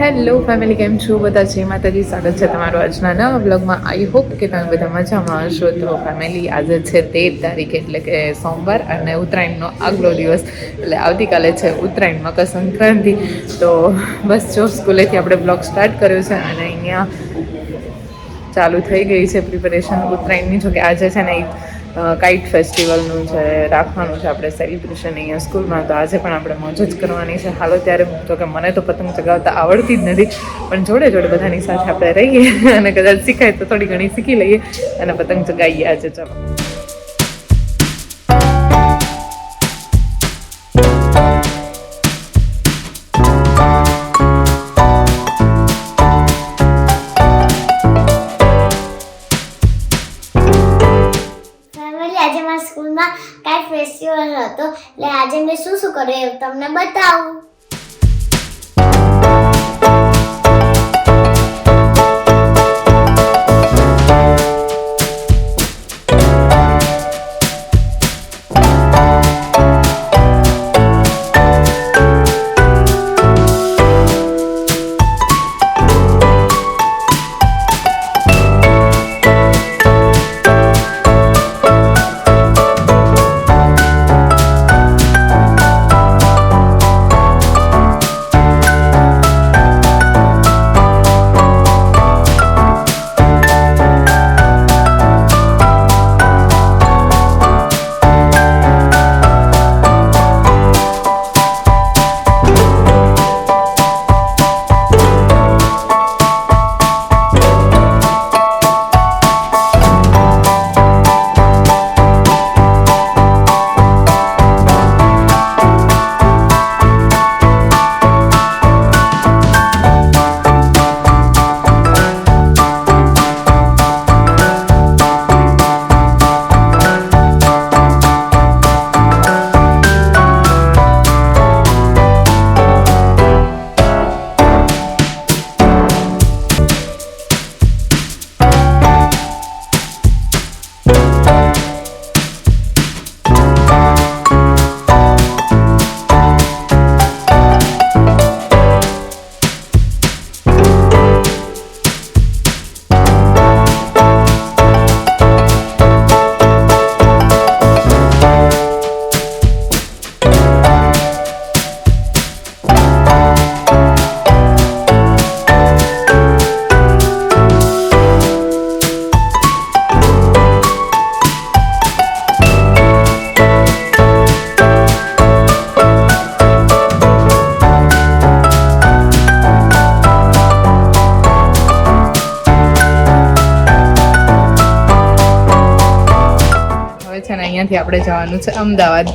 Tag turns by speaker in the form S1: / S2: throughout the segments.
S1: Hello family, કેમ છો? બધા જય માતાજી, સ્વાગત છે તમારું આજના નવા બ્લોગમાં. આઈ હોપ કે તમે બધા મજામાં હશો. તો ફેમિલી આજે છે તેર તારીખ, એટલે કે સોમવાર અને ઉત્તરાયણનો આગલો દિવસ. એટલે આવતીકાલે છે ઉત્તરાયણ, મકર સંક્રાંતિ. તો બસ જો, સ્કૂલેથી આપણે બ્લોગ સ્ટાર્ટ કર્યો છે અને અહીંયા ચાલુ થઈ ગઈ છે પ્રિપેરેશન ઉત્તરાયણની. જોકે આજે છે ને કાઇટ ફેસ્ટિવલનું છે, રાખવાનું છે આપણે સેલિબ્રેશન અહીંયા સ્કૂલમાં તો આજે પણ આપણે મોજ જ કરવાની છે. હાલો ત્યારે તો કે મને તો પતંગ ચગાવતા આવડતી જ નથી. પણ જોડે જોડે બધાની સાથે આપણે રહીએ અને કદાચ શીખાય તો થોડી ઘણી શીખી લઈએ અને પતંગ ચગાવીએ આજે. ચલો.
S2: એટલે આજે મેં શું શું કર્યું એવું તમને બતાવું.
S1: છે અને અહીંયાથી આપણે જવાનું છે અમદાવાદ.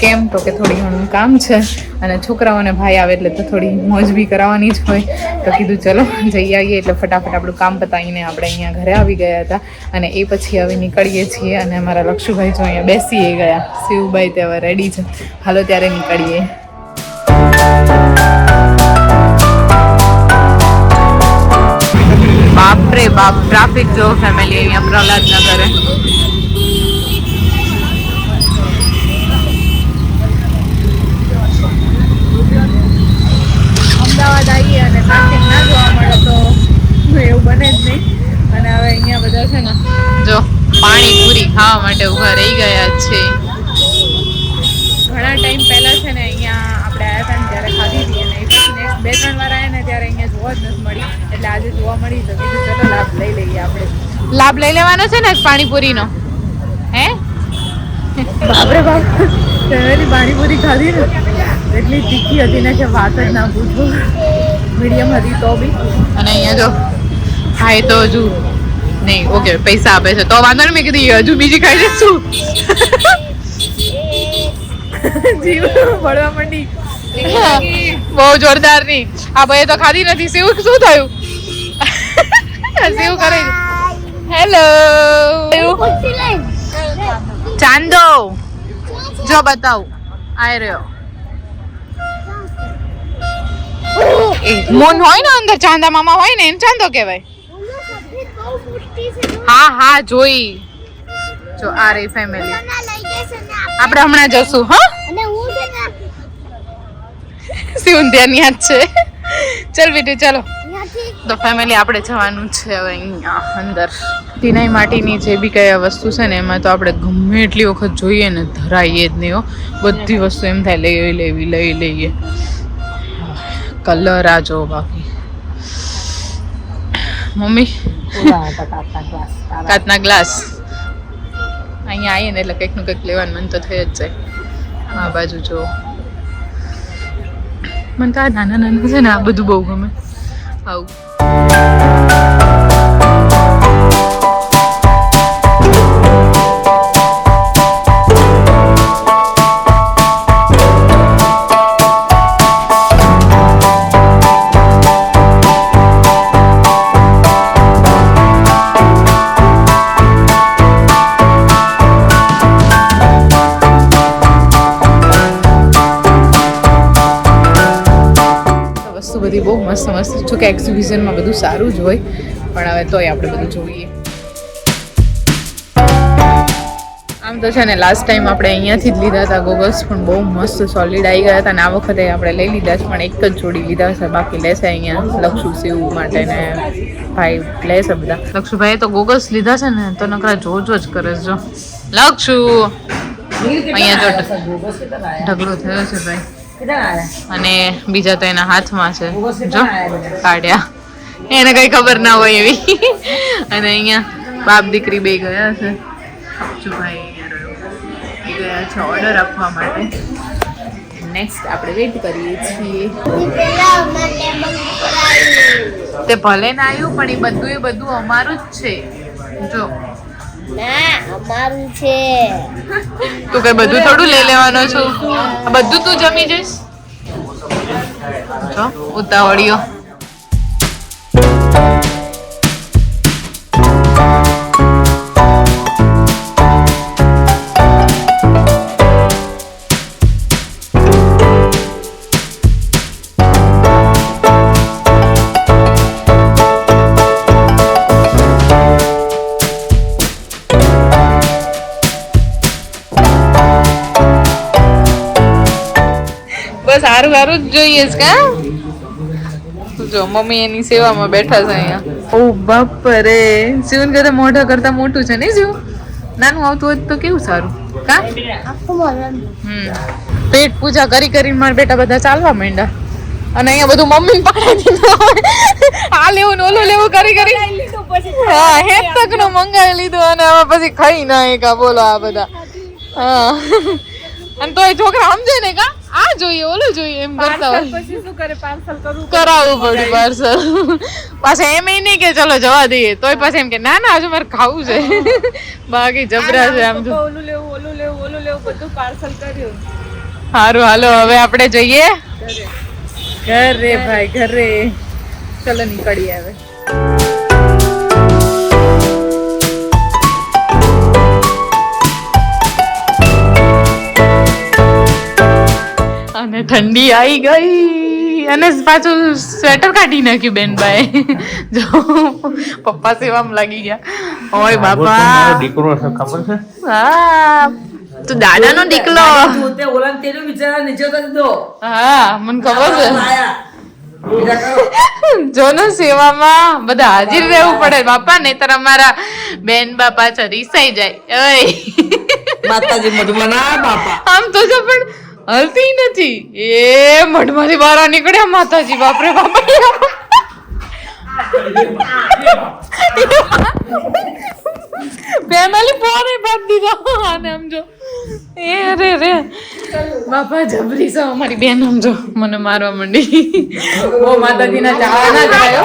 S1: કેમ તો કે થોડી ઘણું કામ છે અને છોકરાઓને ભાઈ આવે એટલે તો થોડી મોજ બી કરાવવાની જ હોય. તો કીધું ચલો જઈ આવીએ એટલે ફટાફટ આપણું કામ પતાવીને આપણે અહીંયા ઘરે આવી ગયા હતા. અને એ પછી હવે નીકળીએ છીએ અને અમારા લક્ષુભાઈ જો અહીંયા બેસીએ ગયા. શિવભાઈ તે હવે રેડી છે. હાલો ત્યારે નીકળીએ. બાપરે બાપ ટ્રાફિક જો ફેમિલી અહીંયા પ્રહલાદ નગરે અમદાવાદ ના જોવા મળે તો એવું બને જ નહીં. અને હવે અહીંયા બધા છે ને જો પાણીપુરી ખાવા માટે ઊભા રહી ગયા છે. ઘણા ટાઈમ પહેલા છે ને અહીંયા આપણે આવ્યા હતા ને ત્યારે ખાધી હતી અને પછી બે ત્રણ વાર આવ્યા ને ત્યારે અહીંયા જોવા જ નથી મળી. એટલે આજે જોવા મળી તો કીધું ચલો લાભ લઈ લઈએ આપણે. લાભ લઈ લેવાનો છે ને પાણીપુરીનો? હે? બાપરે બાપ. પાણીપુરી ખાધી ને. એટલી તીખી હતી ને કે વાત જ ના પૂછો. મીડિયમ હતી તો બી. અને અહીંયા જો ખાય તો હજુ નહીં ઓકે પૈસા આપે છે. તો વાંધો નહીં મેં કીધું હજુ બીજી ખાઈ જશું જીવ ભળવા માંડી. બહુ જોરદારની આ ભાઈ તો ખાધી નથી સેવ શું થયું? સેવ કરે હેલો ચાંદો. જો બતાવ. આય રહ્યો. મોન હોય ને અંદર ચાંદા મામા હોય ને, એને ચાંદો કહેવાય. હા હા, જોઈ. જો આ રહી ફેમિલી આપણે હમણાં જશું, હા?
S2: અને હું છે ને
S1: શિવ ધ્યાન યાદ છે. ચાલ બેટી, ચાલો. તો ફેમિલી આપણે જવાનું છે હવે અહીંયા અંદર. તિનાઈ માટીની જે બી કઈ વસ્તુ છે ને, એમાં તો આપણે ગમે એટલી વખત જોઈએ ને, ધરાઈએ જ નહીં, હો. બધી વસ્તુ એમ થાય, લઈ લેવી લઈ, લઈએ. કલર આ જો બાકી. મમ્મી? કાચના ગ્લાસ અહીંયા આવીએ ને એટલે કંઈકનું કંઈક લેવાનું મન તો થઈ જ જાય. આ બાજુ જો. મને તો આ નાના નાના છે ને આ બધું બહુ ગમે. આવું. મસ્ત મસ્ત જો કે એક્ઝિબિશનમાં બધું સારું જ હોય પણ હવે તોય આપણે બધું જોઈએ. આમ તો છે ને લાસ્ટ ટાઈમ આપણે અહીંયાથી જ લીધા હતા ગોગલ્સ પણ બહુ મસ્ત સોલિડ આવી ગયા હતા અને આ વખતે આપણે લઈ લીધા છે પણ એક જ જોડી લીધા છે બાકી લેશે અહીંયા લક્ષુ શિવ માટે ને ભાઈ લેશે બધા. લક્ષુભાઈએ તો ગોગલ્સ લીધા છે ને તો નકરા જોજો જ કરે છે. જો. લક્ષુ! અહીંયા જો ઢગલો થયો છે ભાઈ. અને બીજા તો એના હાથમાં છે. જો કાઢ્યા. એને કઈ ખબર ના હોય એવી. અને અહીંયા બાપ દીકરી બે ગયા છે. અહીંયા ગયા છે ઓર્ડર આપવા માટે. નેક્સ્ટ આપણે વેઇટ કરીએ છીએ. તે ભલે ના આવ્યું પણ એ બધું એ બધું અમારું જ છે. જો.
S2: ના, અમારું છે.
S1: તું કઈ બધું થોડું લઈ લેવાનો છું? બધું તું જમી જઈશ? જો, ઉતાવળીઓ. બસ સારું સારું જ જોઈએ છે કા? જો, મમ્મી એની સેવામાં બેઠા છે અહીંયા. ઓ બાપ રે શિવન કરતા મોઢા કરતા મોટું છે ને શિવ નાનું આવતું હોય તો કેવું સારું? કા? પેટ પૂજા કરી કરીને મારા બેટા બધા ચાલવા માંડ્યા. અને અહીંયા બધું મમ્મી પાડી દીધું આ લેવું ઓલું લેવું કરી કરી. હા, હેત તકનું મંગાવી લીધું અને હવે પછી ખાઈ ના એક બોલો આ બધા. હા. અને તોય છોકરા સમજે ને કા? આ જોઈએ ઓલું જોઈએ એમ કરતા હોય
S3: પછી શું કરે? પાર્સલ કરવું
S1: કરાવવું પડે પાર્સલ. પાછા એમ નહીં કે ચલો જવા દઈએ તોય પાછા એમ કે ના ના હજુ મારે ખાવું છે. બાકી જબરા છે આમ જો.
S3: ઓલું લેવું ઓલું લેવું ઓલું લેવું બધું પાર્સલ કર્યું.
S1: સારું હાલો હવે આપણે જઈએ. ઘરે. ભાઈ ઘરે. ચલો નીકળીએ હવે. અને ઠંડી આવી ગઈ. અને પાછું સ્વેટર કાઢી નાખ્યું બેનભાઈ જો પપ્પા સેવામાં લાગી ગયા. ઓય બાપા.
S4: દીકરો છે ખબર છે?
S1: હા તું દાદાનો દીકલો
S4: તે ઓલા તેનો બિચારા નીચે કરી દો.
S1: હા મને ખબર છે.
S4: જોનો
S1: જો ને સેવામાં બધા હાજર રહેવું પડે. બાપા નહીતર અમારા બેન બાપા છે રીસાઈ જાય. ઓય.
S4: માતાજી મધુમના બાપા.
S1: આમ તો જો પણ હલતી નથી. એ મઢમાંથી બહાર નીકળ્યા, માતાજી, બાપરે બાપરે. ફેમિલી પોરે બાદ દીધો. આને આમ જો. એ રે બાપા, જબરી છે અમારી બેન, આમ મને મારવા માંડી. બહુ માતાજીના ચાવા ના જાય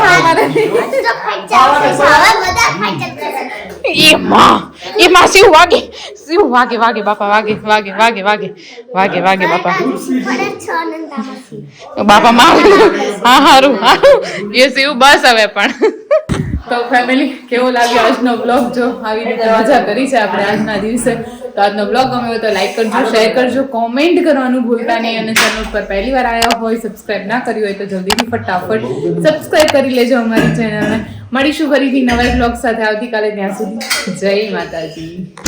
S1: એ માં શિવ વાગે? શિવ વાગે વાગે, બાપા, વાગે વાગે વાગે વાગે વાગે વાગે, બાપા. બાપા માં હા, હારું હારું. એ શિવ બસ હવે પણ. તો ફેમિલી કેવો લાગ્યો આજનો બ્લોગ જો, આવી રીતે મજા કરી છે આપણે આજના દિવસે. તો આજનો બ્લોગ ગમ્યો તો લાઈક કરજો શેર કરજો કોમેન્ટ કરવાનું ભૂલતા નહીં અને ચેનલ પર પહેલી વાર આવ્યા હોય સબસ્ક્રાઇબ ના કર્યું હોય તો જલ્દીથી ફટાફટ સબસ્ક્રાઇબ કરી લેજો અમારી ચેનલને મળીશું ફરીથી નવા બ્લોગ સાથે. આવતીકાલે ત્યાં સુધી જય માતાજી.